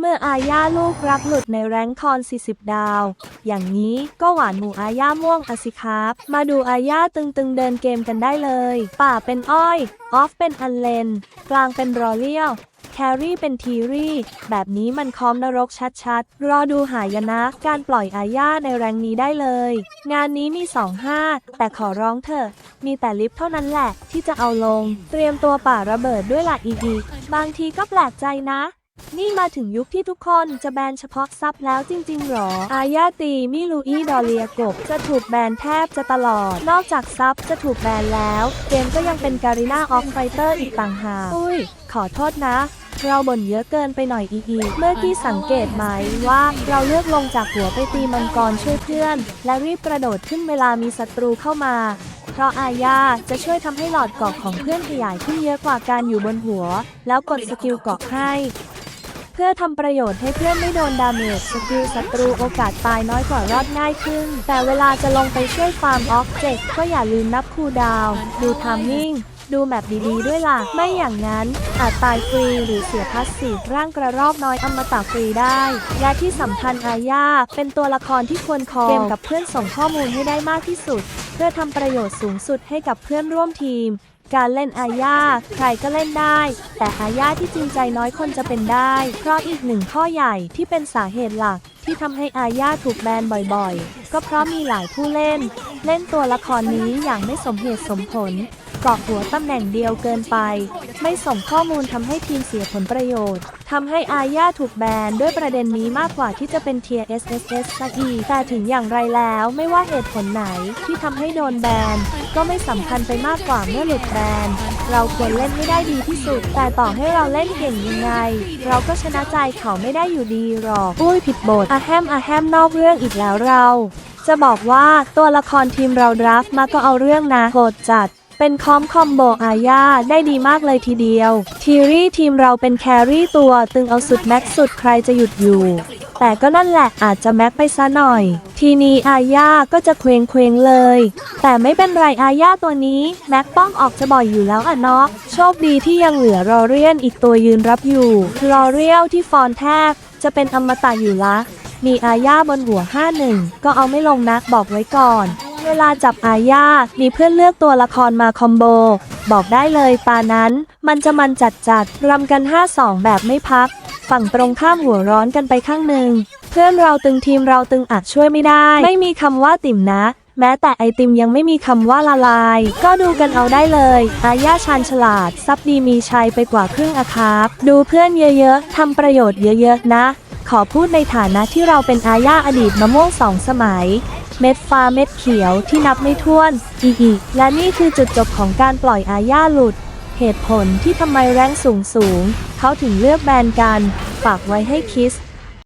เมื่ออาญาลูกรักหลุดในแรงคอน 40 ดาว อย่างนี้ก็หวานหมูอาญาม่วงอสิครับ มาดูอาญาตึงๆเดินเกมกันได้เลย ป่าเป็นอ้อย ออฟเป็นอันเลน กลางเป็นรอเลียว แครี่เป็นทีรี่ แบบนี้มันคอมนรกชัดๆ รอดูหายนะการปล่อยอาญาในแรงนี้ได้เลย งานนี้มี2-5แต่ขอร้องเถอะ มีแต่ลิฟเท่านั้นแหละที่จะเอาลง เตรียมตัวป่าระเบิดด้วยล่ะอีกบางทีก็แปลกใจนะ นี่มาถึงยุคที่ทุกคนจะแบนเฉพาะซับแล้วจริง ๆ หรอ อาญาตีมิลูอีดอเลียกบ จะถูกแบนแทบจะตลอด นอกจากซับจะถูกแบนแล้ว เกมก็ยังเป็นการีนาออฟไฟเตอร์อีกต่างหากอุ้ย ขอโทษนะเราบ่นเยอะเกินไปหน่อยอีอีเมื่อกี้สังเกตไหมว่าเราเลือกลงจากหัวไปตีมังกรช่วยเพื่อน และรีบกระโดดขึ้นเวลามีศัตรูเข้ามา เพราะอาญาจะช่วยทำให้หลอดเกาะของเพื่อนขยายขึ้นเยอะกว่าการอยู่บนหัว แล้วกดสกิลเกาะให้ พื่อทำประโยชน์ให้เพื่อนไม่โดนดาเมจสกิลศัตรูโอกาสตายน้อยกว่ารอดง่ายขึ้น แต่เวลาจะลงไปช่วยฟาร์มออบเจกต์ก็อย่าลืมนับคูดาวดูทามมิ่งดูแมปดีๆด้วยล่ะ ไม่อย่างนั้น อาจตายฟรีหรือเสียพาสซีฟร่างกระรอกน้อยอมตะฟรีได้และที่สำคัญอาญาเป็นตัวละครที่ควรคอเกมกับเพื่อนส่งข้อมูลให้ได้มากที่สุด เพื่อทำประโยชน์สูงสุดให้กับเพื่อนร่วมทีม การเล่นอาญาใครก็เล่นได้ แต่อาญาที่จริงใจน้อยคนจะเป็นได้ เพราะอีกหนึ่งข้อใหญ่ที่เป็นสาเหตุหลักที่ทำให้อาญาถูกแบนบ่อยๆ ก็เพราะมีหลายผู้เล่น เล่นตัวละครนี้อย่างไม่สมเหตุสมผลเกาะหัวตำแหน่งเดียวเกินไป ไม่ส่งข้อมูลทำให้ทีมเสียผลประโยชน์ ทำให้อาญาถูกแบนด้วยประเด็นนี้มากกว่าที่จะเป็นเทีย SSS ซะอีกแต่ถึงอย่างไรแล้วไม่ว่าเหตุผลไหนที่ทำให้โดนแบน ก็ไม่สำคัญไปมากกว่าเมื่อหลุดแบน เราควรเล่นให้ได้ดีที่สุด แต่ต่อให้เราเล่นเก่งยังไง เราก็ชนะใจเขาไม่ได้อยู่ดีหรอก อุ้ยผิดบทอะแฮมอะแฮมนอกเรื่องอีกแล้วเรา จะบอกว่าตัวละครทีมเราดราฟต์มาก็เอาเรื่องนะโหดจัด เป็นคอมคอมโบอาญาได้ดีมากเลยทีเดียว ทีรี่ทีมเราเป็นแครี่ตัวตึงเอาสุดแม็กสุดใครจะหยุดอยู่ แต่ก็นั่นแหละอาจจะแม็กไปซะหน่อย ทีนี้อาญาก็จะเคว้งเคว้งเลย แต่ไม่เป็นไรอาญาตัวนี้แม็กป้องออกจะบ่อยอยู่แล้วอะเนาะ โชคดีที่ยังเหลือรอเรียนอีกตัวยืนรับอยู่ รอเรียวที่ฟอนแทบจะเป็นอมตะอยู่ละ มีอาญาบนหัว 51 ก็เอาไม่ลงนักบอกไว้ก่อน เวลาจับอาญามีเพื่อนเลือกตัวละครมาคอมโบ บอกได้เลยปานั้น มันจะมันจัดจัดรำกัน 5-2 แบบไม่พัก ฝั่งตรงข้ามหัวร้อนกันไปข้างหนึ่ง เพื่อนเราตึงทีมเราตึงอาจช่วยไม่ได้ ไม่มีคำว่าติ่มนะ แม้แต่ไอติมยังไม่มีคำว่าละลาย ก็ดูกันเอาได้เลย อาญาชาญฉลาด ซับดีมีชัยไปกว่าครึ่งอาคาบดูเพื่อนเยอะๆทำประโยชน์เยอะๆนะ ขอพูดในฐานะที่เราเป็นอาญาอดีตมะม่วงสองสมัย เม็ดฟ้าเม็ดเขียวที่นับไม่ถ้วนอีอีและนี่คือจุดจบของการปล่อยอาญาหลุด เหตุผลที่ทำไมแรงสูงสูง เขาถึงเลือกแบนกัน ฝากไว้ให้คิด